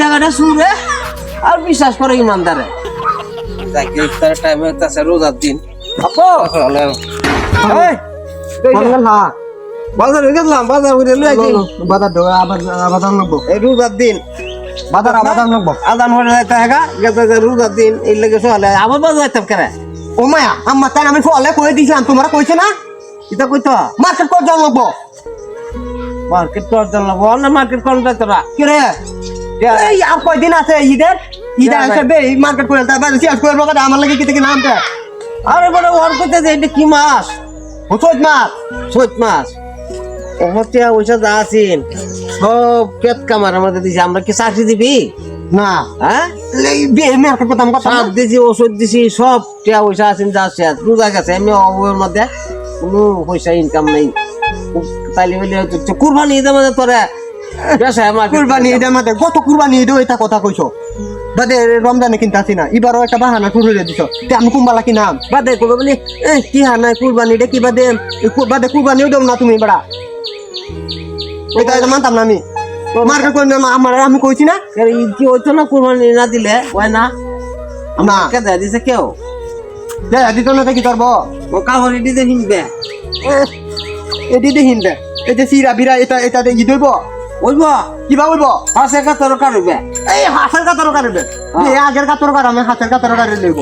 জায়গাটা সুরে আর বিশ্বাস করে ইমানদারে। যাকে ইফতারের টাইম হইতাছে রোজার দিন। আপো! এই, মঙ্গল হা বাজার হয়ে গেলাম বাজার করে লই আইছি বাজার ঢোকা আবার আবাদান লাগবো। এই রোজার দিন। বাজার আবাদান লাগবো। আদান হয়ে যাইতে হেগা গেছে যে রোজার দিন এই লেগে সকালে আবার বাজার যাইতাম কেন? ও মায়া আমার তাই আমি ফলে কয়ে দিয়েছিলাম তোমরা কইছে না? এটা কইতো? মার্কেট করে যাওয়া লাগবো? মার্কেট জন্য বল না মার্কেট করার যাইতো না কি রে এই আর কয়দিন আছে ঈদের? ঈদের মার্কেট করে তাই শেষ করে আমার লাগে কি থেকে নামতে আরে বড় ওর কইতে যে এটা কি মাস ও চোদ্দ মাস চৈত মাস ওহতিয়া ওইসব যা আছেন সব কেত কামার আমাদের দিছে। আমরা কি চাকরি দিবি? না। হ্যাঁ? সাপ দিছি ওষুধ দিছি সব টিয়া পয়সা আছেন যা আছে। রোজা গেছে এমনি অভাবের মধ্যে কোনো পয়সা ইনকাম নেই। তাইলে কুরবানি ঈদের মধ্যে তোরে কুরবানি ঈদের মাঝে কত কুরবানি ঈদও এটা কথা কইছো? বাদে রমজানে কিনতে আসি না। এবারও একটা বাহানা শুরু করে দিছ তে আমি কুম্বালা কিনাম বাদে করবে বলি কি হানাই কুরবানি রে কি বাদে? বাদে কুরবানিও দেব না তুমি বেড়া? ওইটা এটা মানতাম না আমি। মার্কেট করে না আমার আমি কইছি না? কি হইতো না? কুরবানি না দিলে? হয় না? না। কে দেয় দিছে কেউ? দে দিত না কি করব। ও কাহরি দিতে হিনবে? এটি দেখিন দে এই যে সিরা বিরা এটা এটা দিয়ে ঈদ হইব? ওইব কিবা হইব পাশে কাতর কারবে এই হাতের কাতর কাটবে এই আগের কাতর কাট আমি হাতের কাতর কাটে লইব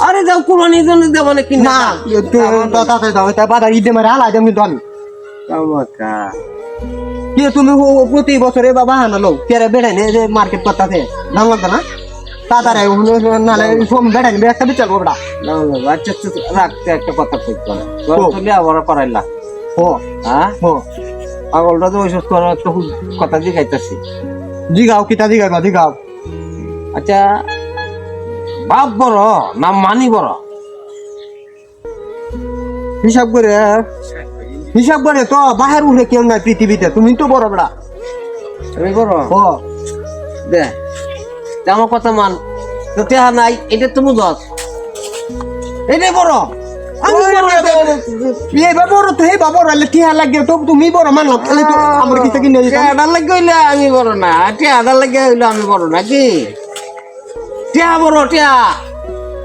আরে যাও কুরবানির জন্য দেব না কিনা না তাতে দাও এটা বাদা ঈদে মারে হালাই দেম কিন্তু আমি কামাকা কি তুমি ও- ও প্রতি বছরে বাবা হানালো কেরে বেড়াই নে যে মার্কেট করতেছে দাম লাগবে না তাড়াতাড়ি নালে সোম বেড়াই নে একটা বিচার করব না না আচ্ছা তো রাখতে একটা কথা কই করে তোর ও। তো লিয়া বড় করাইলা। ও। হ্যাঁ? ও। পাগলটা তো তোর একটা হুদ- কথা জিগাইতাছি জিগাও কিতা জিগাইবা জিগাও। আচ্ছা বাপ বড় না মানি বড়? হিসাব করে হিসাব করে তো বাহির উঠে কেউ নাই পৃথিবীতে তুমি তো বড় বেড়া। আমি বড়? ও দে আমার কথা মান। তো তেহা নাই এটা তুমি দশ এটাই বড়। আমি বড় তো হে বাবা বড় টিহা লাগে তো তুমি বড় মানলাম তাহলে তো আমার কিছু কিনে দিতাম। টেহাডার লাগে হইলে আমি বড় না টেহাডার লাগে হইলে আমি বড় না কি? টেহা বড় টেহা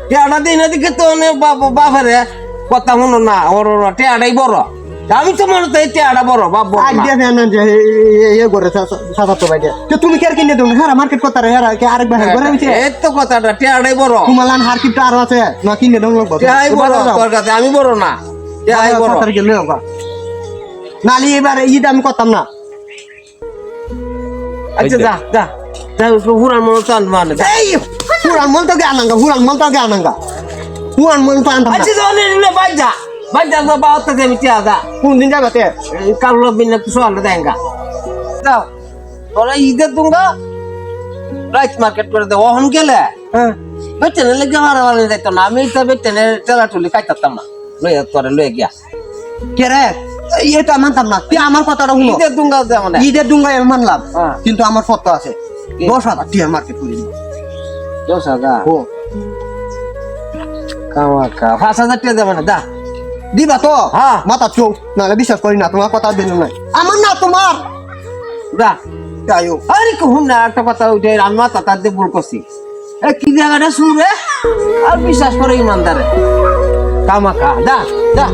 টেহাডা দিন এদিকে তো অনেক বাপ- বাপেরে কথা শুনো না ওর না টেহাডাই বড়। আমি তো মনে তো এই টেহাডা বড় বাপ বড় না। আইডিয়া ফ্যান যে ইয়ে করে সাদা তো বাইরে তো তুমি কি আর কিনে দেবো হ্যাঁ মার্কেট করতে রে? হ্যাঁ কি আরেক বাহির করে হইছে এই তো কথাটা টেহাডাই বড়। তোমার লান হার কিপটা আরও আছে। না কিনে দেবো লাগবো টেহাই বড় তোর কাছে আমি বড় না। টেহাই বড়। গেলে হোক নালি এবার ঈদ আমি করতাম না। আচ্ছা যা। যা যা। হুরান চান মানে এই হুরান মল তো গে আনাঙ্গা? হুরান মল তো গে আনাঙ্গা? হুরান মল তো আনতাম আচ্ছা যা নিলে বাজ যা। বাজ যা যা দে আমি টেহা যা কোন দিন যাবে কালো বিনা কিছু আলো দেঙ্গা যাও। তোরা ঈদের দুঙ্গা রাইট মার্কেট করে দে ওহন গেলে হ্যাঁ। বেটেনে লেগে মারা মারা যাইতো না। আমি তো বেটেনে টেলা টুলি খাইতাম না। লইয়া তোরে লইয়া গিয়া। কে রে? এটা মানতাম না। তুই আমার কথাটা শুনো। ঈদের দুঙ্গা মানে। ঈদের ডুঙ্গাই আমি মানলাম। হ্যাঁ। কিন্তু আমার সত্য আছে? দশ হাজার টিয়ার মার্কেট করে দিব। দশ হাজার? ও কামাকা। পাঁচ হাজার টাকা দেবে না দা দিবা তো? হ্যাঁ। মাথা চোখ নাহলে বিশ্বাস করি না তোমার কথা দিল নাই। আমার না তোমার। দা যাই হোক। আরে কহুন না একটা কথা উঠে মাথা তার দিয়ে ভুল করছি। এ কি জায়গাটা শুনবে আর বিশ্বাস করে ইমানদারে। কামাকা দা দা